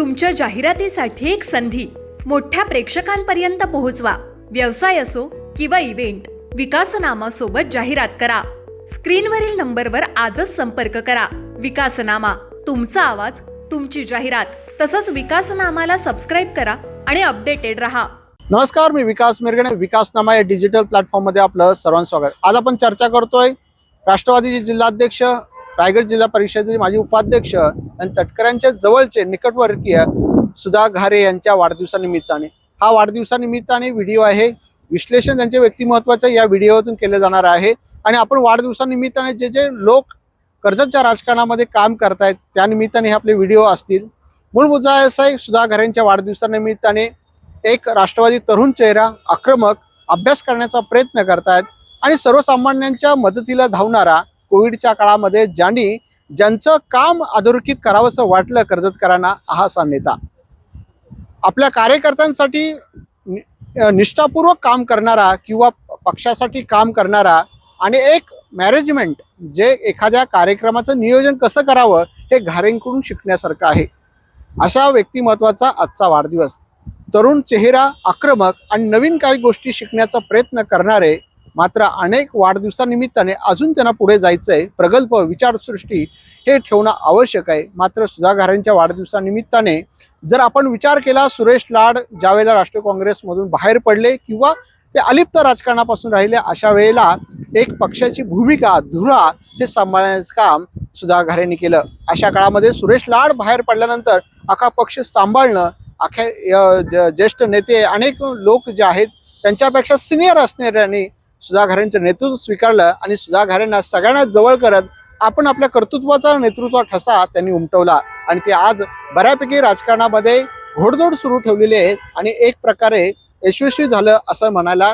तुमच्या जाहिरातीसाठी एक संधी. मोठ्या प्रेक्षकांपर्यंत पोहोचवा. व्यवसाय असो किंवा इव्हेंट विकासनामा सोबत जाहिरात करा. स्क्रीनवरील नंबरवर आजच संपर्क करा. विकासनामा तुमचा आवाज तुमची जाहिरात तसंच विकासनामाला सबस्क्राईब करा आणि अपडेटेड रहा. नमस्कार मी विकास मिरगणे. विकासनामा या डिजिटल प्लॅटफॉर्ममध्ये आपलं सर्वांचं स्वागत. आज आपण चर्चा करतोय राष्ट्रवादीचे जिल्हाध्यक्ष रायगड जिल्हा परिषदेचे माजी उपाध्यक्ष आणि तटकऱ्यांच्या जवळचे निकटवर्गीय सुधा घारे यांच्या वाढदिवसानिमित्ताने. हा वाढदिवसानिमित्ताने व्हिडिओ आहे. विश्लेषण त्यांच्या व्यक्तिमत्वाचं या व्हिडिओतून केलं जाणार आहे. आणि आपण वाढदिवसानिमित्ताने जे जे लोक कर्जतच्या राजकारणामध्ये काम करतायत त्यानिमित्ताने हे आपले व्हिडिओ असतील. मूळ मुद्दा असा आहे सुधा घरेंच्या वाढदिवसानिमित्ताने एक राष्ट्रवादी तरुण चेहरा आक्रमक अभ्यास करण्याचा प्रयत्न करतायत आणि सर्वसामान्यांच्या मदतीला धावणारा कोविडच्या काळामध्ये ज्यांनी ज्यांचं काम अधोरेखित करावंसं वाटलं कर्जतकरांना हा असा नेता. आपल्या कार्यकर्त्यांसाठी नि- निष्ठापूर्वक काम करणारा किंवा पक्षासाठी काम करणारा आणि एक मॅनेजमेंट जे एखाद्या कार्यक्रमाचं नियोजन कसं करावं हे घारेंकडून शिकण्यासारखं आहे. अशा व्यक्तिमत्वाचा आजचा वाढदिवस. तरुण चेहरा आक्रमक आणि नवीन काही गोष्टी शिकण्याचा प्रयत्न करणारे मात्र अनेक वाढदिवसानिमित्ताने अजून त्यांना पुढे जायचं आहे प्रगल्भ विचारसृष्टी हे ठेवणं आवश्यक आहे. मात्र सुधा वाढदिवसानिमित्ताने जर आपण विचार केला सुरेश लाड ज्यावेळेला राष्ट्रीय काँग्रेसमधून बाहेर पडले किंवा ते अलिप्त राजकारणापासून राहिले अशा वेळेला एक पक्षाची भूमिका धुरा हे सांभाळण्याचं काम सुधाघारेंनी केलं. अशा काळामध्ये सुरेश लाड बाहेर पडल्यानंतर अख्खा पक्ष सांभाळणं अख्या ज- ज्येष्ठ नेते अनेक लोक जे आहेत त्यांच्यापेक्षा सिनियर असणाऱ्यांनी सुधाघारेंचं नेतृत्व स्वीकारलं आणि सुधाघारेंना सगळ्यांना जवळ करत आपण आपल्या कर्तृत्वाचा नेतृत्व ठसा त्यांनी उमटवला. आणि ते आज बऱ्यापैकी राजकारणामध्ये घोडदोड सुरू ठेवलेली आहे आणि एक प्रकारे यशस्वी झालं असं म्हणायला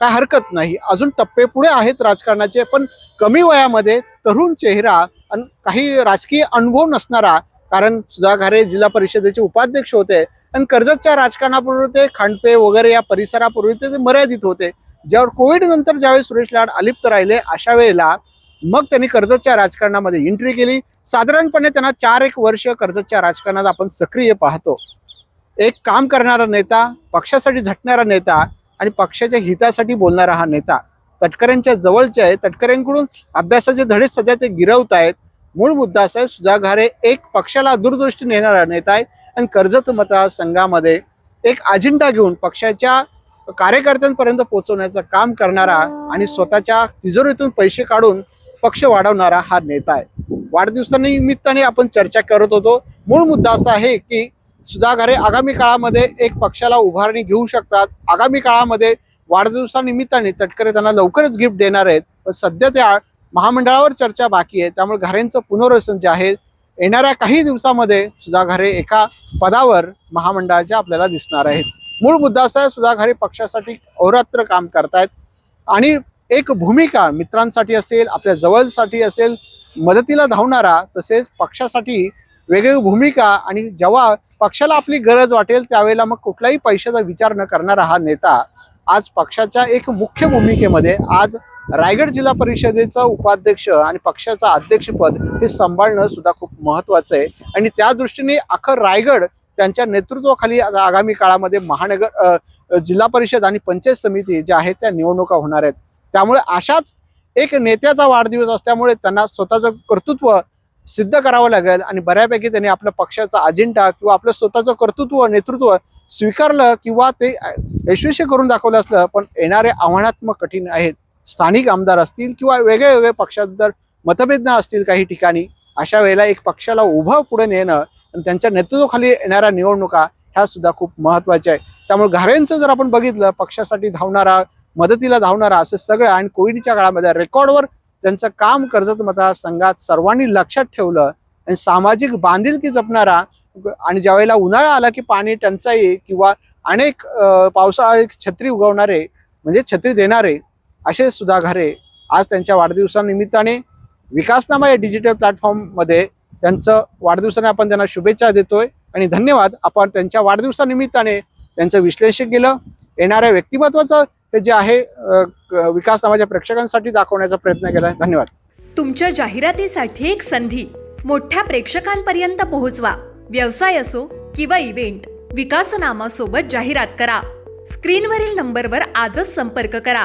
काय हरकत नाही. अजून टप्पे पुढे आहेत राजकारणाचे पण कमी वयामध्ये तरुण चेहरा आणि काही राजकीय अनुभव नसणारा कारण सुधाघारे जिल्हा परिषदेचे उपाध्यक्ष होते. आणि कर्जतच्या राजकारणापूर्वी ते खांडपे वगैरे या परिसरापूर्वी ते मर्यादित होते ज्यावर कोविड नंतर ज्यावेळी सुरेश लाड अलिप्त राहिले अशा वेळेला मग त्यांनी कर्जतच्या राजकारणामध्ये एंट्री केली. साधारणपणे त्यांना चार एक वर्ष कर्जतच्या राजकारणात आपण सक्रिय पाहतो. एक काम करणारा नेता पक्षासाठी झटणारा नेता आणि पक्षाच्या हितासाठी बोलणारा हा नेता. तटकऱ्यांच्या जवळचे आहे तटकऱ्यांकडून अभ्यासाचे धडे सध्या ते गिरवत आहेत मूळ मुद्दा असा आहे सुधा घारे एक पक्षाला दूरदृष्टी नेणारा नेता आहे. आणि कर्जत मतदारसंघामध्ये एक अजेंडा घेऊन पक्षाच्या कार्यकर्त्यांपर्यंत पोहोचवण्याचं काम करणारा आणि स्वतःच्या तिजोरीतून पैसे काढून पक्ष वाढवणारा हा नेता आहे. वाढदिवसानिमित्ताने आपण चर्चा करत होतो. मूळ मुद्दा असा आहे की सुधाघरे आगामी काळामध्ये एक पक्षाला उभारणी घेऊ शकतात. आगामी काळामध्ये वाढदिवसानिमित्ताने तटकरे त्यांना लवकरच गिफ्ट देणार आहेत. पण सध्या त्या महामंडळावर चर्चा बाकी आहे. त्यामुळे घरेंचं पुनर्वसन जे आहे येणाऱ्या काही दिवसामध्ये सुधाघारे एका पदावर महामंडळाच्या आपल्याला दिसणार आहेत. मूळ मुद्दा असा आहे सुधाघारे पक्षासाठी अहोरात्र काम करतायत आणि एक भूमिका मित्रांसाठी असेल आपल्या जवळसाठी असेल मदतीला धावणारा तसेच पक्षासाठी वेगळी भूमिका आणि जेव्हा पक्षाला आपली गरज वाटेल त्यावेळेला मग कुठलाही पैशाचा विचार न करणारा हा नेता आज पक्षाच्या एक मुख्य भूमिकेमध्ये आज रायगड जिल्हा परिषदेचा उपाध्यक्ष आणि पक्षाचा अध्यक्षपद हे सांभाळणं सुद्धा खूप महत्वाचं आहे. आणि त्या दृष्टीने अखर रायगड त्यांच्या नेतृत्वाखाली आगामी काळामध्ये महानगर जिल्हा परिषद आणि पंचायत समिती ज्या आहेत त्या निवडणुका होणार आहेत. त्यामुळे अशाच एक नेत्याचा वाढदिवस असल्यामुळे त्यांना स्वतःचं कर्तृत्व सिद्ध करावं लागेल आणि बऱ्यापैकी त्यांनी आपल्या पक्षाचा अजेंडा किंवा आपलं स्वतःचं कर्तृत्व नेतृत्व स्वीकारलं किंवा ते यशस्वी करून दाखवलं असलं पण येणारे आव्हानात्मक कठीण आहेत. स्थानिक आमदार असतील किंवा वेगळे वेगळे पक्षात जर मतभेद असतील काही ठिकाणी अशा वेळेला एक पक्षाला उभं पुढे नेणं आणि त्यांच्या नेतृत्वाखाली येणाऱ्या निवडणुका ह्या सुद्धा खूप महत्त्वाच्या आहे त्यामुळे घारेंचं जर आपण बघितलं पक्षासाठी धावणारा मदतीला धावणारा असं सगळं आणि कोविडच्या काळामध्ये रेकॉर्डवर त्यांचं काम कर्जत मतदारसंघात सर्वांनी लक्षात ठेवलं आणि सामाजिक बांधिलकी जपणारा आणि ज्यावेळेला उन्हाळा आला की पाणी टंचाई किंवा अनेक पावसाळा छत्री उगवणारे म्हणजे छत्री देणारे असे सुधा घारे आज त्यांच्या वाढदिवसानिमित्ताने विकासनामा या डिजिटल प्लॅटफॉर्ममध्ये त्यांचं वाढदिवसाने आपण त्यांना शुभेच्छा देतोय आणि धन्यवाद. आपण त्यांच्या वाढदिवसानिमित्ताने त्यांचं विश्लेषण केलं. येणाऱ्या व्यक्तिमत्वाचं हे जे आहे विकासनामाच्या प्रेक्षकांसाठी दाखवण्याचा प्रयत्न केला धन्यवाद. तुमच्या जाहिरातीसाठी एक संधी. मोठ्या प्रेक्षकांपर्यंत पोहोचवा. व्यवसाय असो किंवा इव्हेंट विकासनामा सोबत जाहिरात करा. स्क्रीनवरील नंबरवर आजच संपर्क करा.